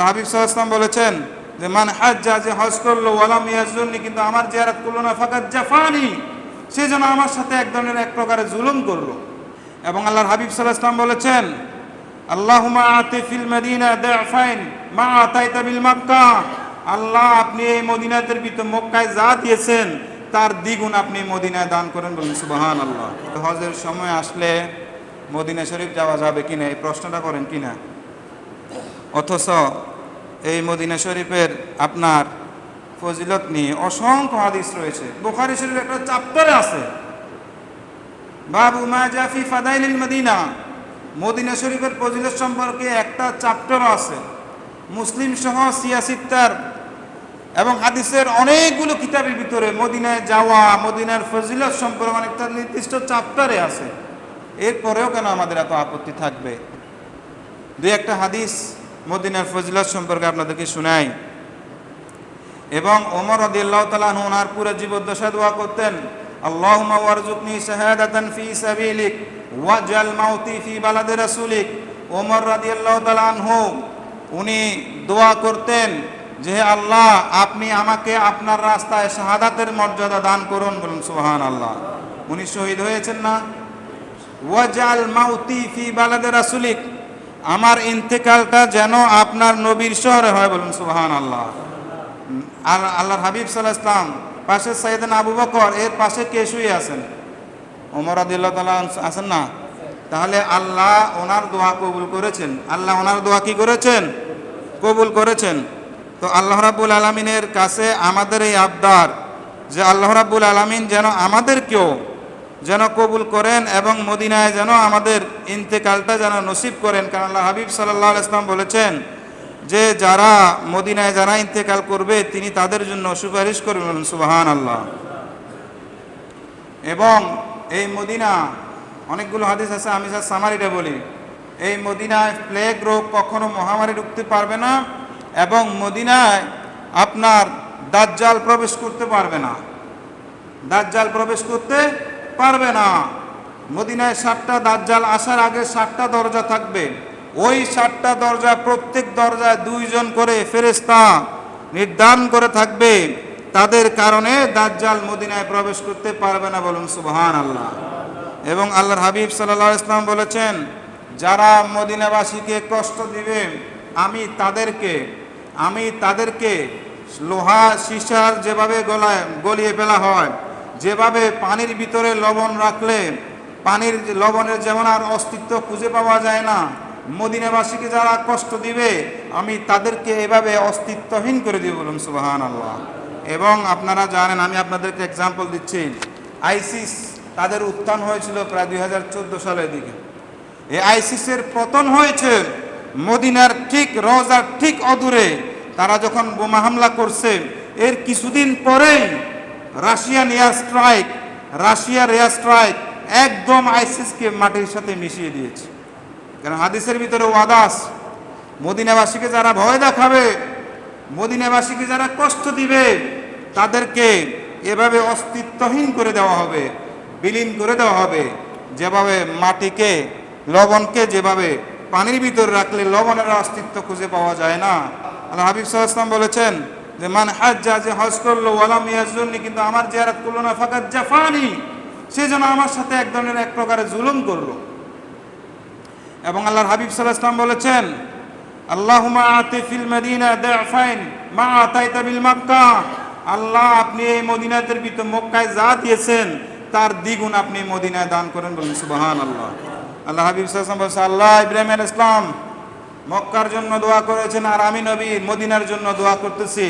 আল্লাহ হাবিব সাল্লাম বলেছেন যে, মান হাজ্জা, যে হজ করল, ওয়ালাম ইয়াজুন্নি কিন্তু আমার জিয়ারাত করল না ফাকাত জাফানি। সে যেন আমার সাথে এক ধরনের এক প্রকারের জুলুম করল। এবং আল্লাহর হাবিব সাল্লাহ ইসলাম বলেছেন আল্লাহুমা আতে ফিল মদিনা দাফাইন, মা আতাইতা বিল মক্কা। আল্লাহ আপনি এই মদিনাতের ভিতর মক্কায় যা দিয়েছেন, তার দ্বিগুণ আপনি মদিনায় দান করেন বলুন সুবাহান আল্লাহ হজের সময় আসলে মদিনা শরীফ যাওয়া যাবে কিনা, এই প্রশ্নটা করেন কিনা? অথচ এই মদিনা শরীফের আপনার ফজিলত নিয়ে অসংখ্য হাদিস রয়েছে। বুখারি শরীফ একটা চাপ্টারে আছে। বাবু মা জাফি ফাদাইলিল মদিনা। মদিনা শরীফের ফজিলত সম্পর্কে একটা চ্যাপ্টার আছে। মুসলিম সহ সিয়াসিত্তার এবং হাদিসের অনেকগুলো কিতাবের ভিতরে মদিনায় যাওয়া, মদিনার ফজিলত সম্পর্কে অনেকটা নির্দিষ্ট চ্যাপ্টারে আছে। এরপরেও কেন আমাদের এত আপত্তি থাকবে? দুই একটা হাদিস মদিনার ফজিলত সম্পর্কে আপনাদেরকে শোনাই। এবং ওমর রদিয়াল্লাহ তাআলা ওনার পুরো জীবদ্দশা দোয়া করতেন, আল্লাহুম্মা ওয়ারজুকনি শাহাদাতান ফি সাবিলিক, ওয়াজআল মাউতি ফি বালাদি রাসূলিক। ওমর রাদিয়াল্লাহু তাআলা আনহু, উনি দোয়া করতেন যে আল্লাহ, আপনি আমাকে আপনার রাস্তায় শাহাদাতের মর্যাদা দান করুন। বলুন, সুবহানাল্লাহ। উনি শহীদ হয়েছেন না? ওয়াজাল মাউতি ফি বালাদে রাসুলিক। আমার ইন্তেকালটা যেন আপনার নবীর শহরে হয় বলুন সুবহান আল্লাহ আর আল্লাহর হাবিব সাল্লাহ ইসলাম পাশে সাইদান আবু বকর, এর পাশে কে শুয়ে আছেন? ওমর আদিল্লাহ তালা আছেন না? তাহলে আল্লাহ ওনার দোয়া কবুল করেছেন। আল্লাহ ওনার দোয়া কি করেছেন? কবুল করেছেন। তো আল্লাহ রাব্বুল আলমিনের কাছে আমাদের এই আবদার যে আল্লাহ রাব্বুল আলমিন যেন আমাদেরকেও যেন কবুল করেন এবং মদিনায় যেন আমাদের ইন্তেকালটা যেন নসিব করেন। কারণ আল্লাহ হাবিব সাল্লাহ ইসলাম বলেছেন যে যারা মদিনায় যারা ইন্তেকাল করবে, তিনি তাদের জন্য সুপারিশ করবেন সুবাহান আল্লাহ এবং এই মদিনা, অনেকগুলো হাদিস আছে, আমি স্যার সামারিটা বলি। এই মদিনায় প্লেগ রোগ কখনো মহামারী ঢুকতে পারবে না এবং মদিনায় আপনার দাজ্জাল প্রবেশ করতে পারবে না। দাজ্জাল প্রবেশ করতে পারবে না। মদিনায় সাতটা দাজ্জাল আসার আগে সাতটা দরজা থাকবে। ওই সাতটা দরজা প্রত্যেক দরজায় দুইজন করে ফেরেস্তা নির্ধারণ করে থাকবে। তাদের কারণে দাজ্জাল মদিনায় প্রবেশ করতে পারবে না বলুন সুবহান আল্লাহ এবং আল্লাহর হাবিব সাল্লাহ ইসলাম বলেছেন, যারা মদিনাবাসীকে কষ্ট দিবে, আমি তাদেরকে আমি তাদেরকে লোহা সিসার যেভাবে গলায় গলিয়ে ফেলা হয় যেভাবে পানির ভিতরে লবণ রাখলে, পানির লবণের যেমন আর অস্তিত্ব খুঁজে পাওয়া যায় না, মদিনাবাসীকে যারা কষ্ট দিবে, আমি তাদেরকে এভাবে অস্তিত্বহীন করে দিব বলুন সুবাহান আল্লাহ এবং আপনারা জানেন, আমি আপনাদেরকে এক্সাম্পল দিচ্ছি। আইসিস তাদের উত্থান হয়েছিল প্রায় দুই হাজার চোদ্দ সালের দিকে। এই আইসিসের পতন হয়েছে মদিনার ঠিক রোজার ঠিক অদূরে। তারা যখন বোমা হামলা করছে, এর কিছুদিন পরেই রাশিয়ান এয়ার স্ট্রাইক রাশিয়ার এয়ার স্ট্রাইক একদম আইসিসকে মাটির সাথে মিশিয়ে দিয়েছে। কারণ হাদিসের ভিতরে ওয়াদাস মদিনাবাসীকে যারা ভয় দেখাবে, মদিনাবাসীকে যারা কষ্ট দিবে, তাদেরকে এভাবে অস্তিত্বহীন করে দেওয়া হবে, বিলীন করে দেওয়া হবে। যেভাবে মাটিকে, লবণকে যেভাবে পানির ভিতরে রাখলে লবণের অস্তিত্ব খুঁজে পাওয়া যায় না। আল্লাহ হাবিব সাল্লাম বলেছেন যে মান হাজ্জা, যে হজ করল, ওয়ালাম ইয়াজুন্নি কিন্তু আমার জিয়ারাত করল না ফাকাত জাফানি। সে যেন আমার সাথে এক ধরনের এক প্রকারের জুলুম করল। এবং আল্লাহর হাবিব সাল্লাহ ইসলাম বলেছেন আল্লাহুমা আতে ফিল মদিনা দাফাইন, মা আতাইতা বিল মক্কা। আল্লাহ আপনি এই মদিনাতের ভিতর মক্কায় যা দিয়েছেন, তার দ্বিগুণ আপনি মদিনায় দান করেন বলুন সুবাহান আল্লাহ আল্লাহ হাবিব সাল্লাম বলছে আল্লাহ ইব্রাহিম ইসলাম মক্কার জন্য দোয়া করেছেন, আর আমি নবী মদিনার জন্য দোয়া করতেছি।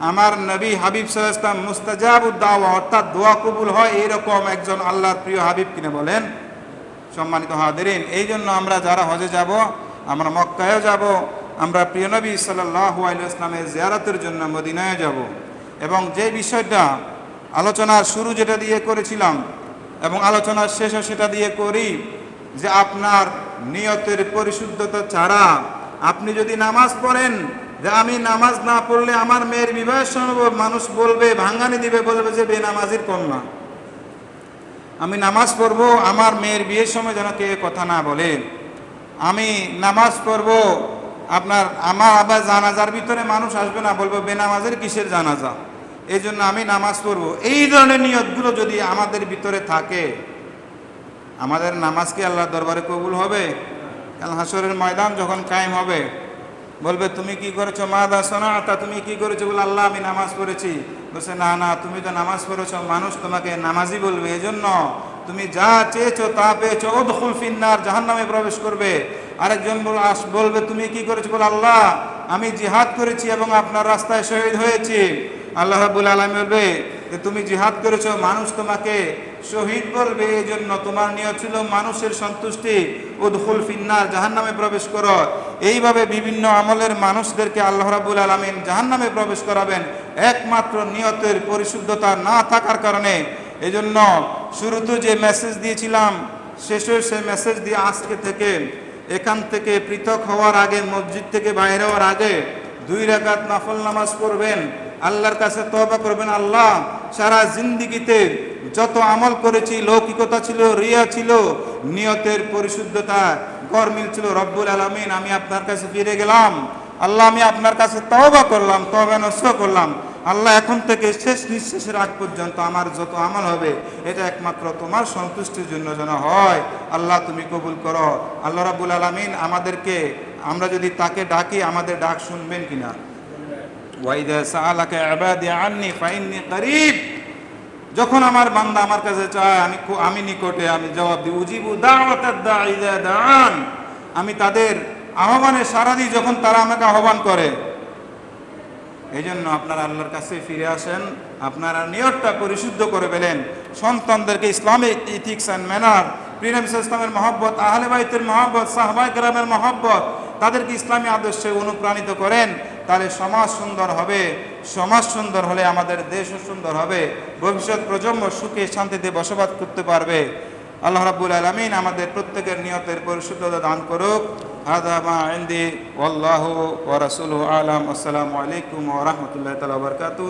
আমার নবী হাবিব সাল্লাহ মুস্তাজাব মুস্তাজাবুদ্দাওয়া অর্থাৎ দোয়া কবুল হয় এইরকম একজন আল্লাহর প্রিয় হাবিব কিনে বলেন? সম্মানিত হাদিরিন এই জন্য আমরা যারা হজে যাব, আমরা মক্কায়ও যাব, আমরা প্রিয় নবী সাল্লাহ ইসলামের জিয়ারতের জন্য মদিনায় যাব। এবং যে বিষয়টা আলোচনার শুরু যেটা দিয়ে করেছিলাম এবং আলোচনার শেষও সেটা দিয়ে করি, যে আপনার নিয়তের পরিশুদ্ধতা ছাড়া আপনি যদি নামাজ পড়েন যে আমি নামাজ না পড়লে আমার মেয়ের বিবাহের সময় মানুষ বলবে ভাঙ্গানি দিবে, বলবে যে বেনামাজির কন্যা। আমি নামাজ পড়ব, আমার মেয়ের বিয়ের সময় যেন কে কথা না বলে। আমি নামাজ পড়ব, আপনার আমার আবার জানাজার ভিতরে মানুষ আসবে না, বলব বেনামাজের কিসের জানাজা? এই জন্য আমি নামাজ পড়ব। এই ধরনের নিয়তগুলো যদি আমাদের ভিতরে থাকে, আমাদের নামাজ কি আল্লাহর দরবারে কবুল হবে? হাসরের ময়দান যখন কায়েম হবে বলবে, তুমি কি করেছ? মা দা সোনা তা তুমি কি করেছ? বলে, আল্লাহ, আমি নামাজ পড়েছি। বলছে, না না, তুমি তো নামাজ পড়েছো, মানুষ তোমাকে নামাজি বলবে। এজন্য তুমি যা চেয়েছো তা পেয়েছ। ওদখুল ফিন্নার জাহান নামে প্রবেশ করবে। আরেকজন বল- বলবে, তুমি কি করেছ? বলে, আল্লাহ, আমি জিহাদ করেছি এবং আপনার রাস্তায় শহীদ হয়েছি। আল্লাহ রাবুল আলম বলবে যে, তুমি জিহাদ করেছ, মানুষ তোমাকে শহীদ বলবে। এই জন্য তোমার নিয়ত ছিল মানুষের সন্তুষ্টি। উদখুল ফিন্নার জাহান নামে প্রবেশ করো। এইভাবে বিভিন্ন আমলের মানুষদেরকে আল্লাহ রাবুল আলমিন জাহান নামে প্রবেশ করাবেন। একমাত্র নিয়তের পরিশুদ্ধতা না থাকার কারণে। এই জন্য শুরুতে যে মেসেজ দিয়েছিলাম, শেষে সে মেসেজ দিয়ে আজকে থেকে, এখান থেকে পৃথক হওয়ার আগে, মসজিদ থেকে বাইরে হওয়ার আগে দুই রাকাত নফল নামাজ পড়বেন, আল্লাহর কাছে তবা করবেন, আল্লাহ সারা জিন্দিগিতে যত আমল করেছি, লৌকিকতা ছিল, রিয়া ছিল, নিয়তের পরিশুদ্ধতা, গরমিল ছিল, রব্বুল আলমিন, আমি আপনার কাছে ফিরে গেলাম। আল্লাহ, আমি আপনার কাছে তওবা করলাম তবা নষ্ট করলাম। আল্লাহ, এখন থেকে শেষ নিঃশ্বাসের আগ পর্যন্ত আমার যত আমল হবে, এটা একমাত্র তোমার সন্তুষ্টির জন্য যেন হয়। আল্লাহ, তুমি কবুল করো। আল্লাহ রাবুল আলমিন আমাদেরকে, আমরা যদি তাকে ডাকি, আমাদের ডাক শুনবেন কিনা? ওয়াইদা সাআলাকা ইবাদি আন্নি, ফাইন্নি করিব। যখন আমার বান্দা আমার কাছে চায়, আমি আমি নিকটে, আমি জবাব দিই, উজিবু ইযা আমি তাদের আহ্বানে সারা দিই যখন তারা আমাকে আহ্বান করে। এই জন্য আপনারা আল্লাহর কাছে ফিরে আসেন, আপনারা নিয়তটা পরিশুদ্ধ করে ফেলেন। সন্তানদেরকে ইসলামিক ইথিক্স অ্যান্ড ম্যানার প্রিনবী ইসলামের মহব্বত, আহলে বাইতের মহব্বত সাহবাই গ্রামের মহব্বত তাদেরকে ইসলামী আদর্শে অনুপ্রাণিত করেন, তাহলে সমাজ সুন্দর হবে। সমাজ সুন্দর হলে আমাদের দেশও সুন্দর হবে। ভবিষ্যৎ প্রজন্ম সুখে শান্তিতে বসবাস করতে পারবে। আল্লাহ রাবুল আলমিন আমাদের প্রত্যেকের নিয়তের পরিশুদ্ধতা দান করুক। আদামা আলাম। আসসালামু আলাইকুম ওয়া রাহমাতুল্লাহি বারাকাতুহু।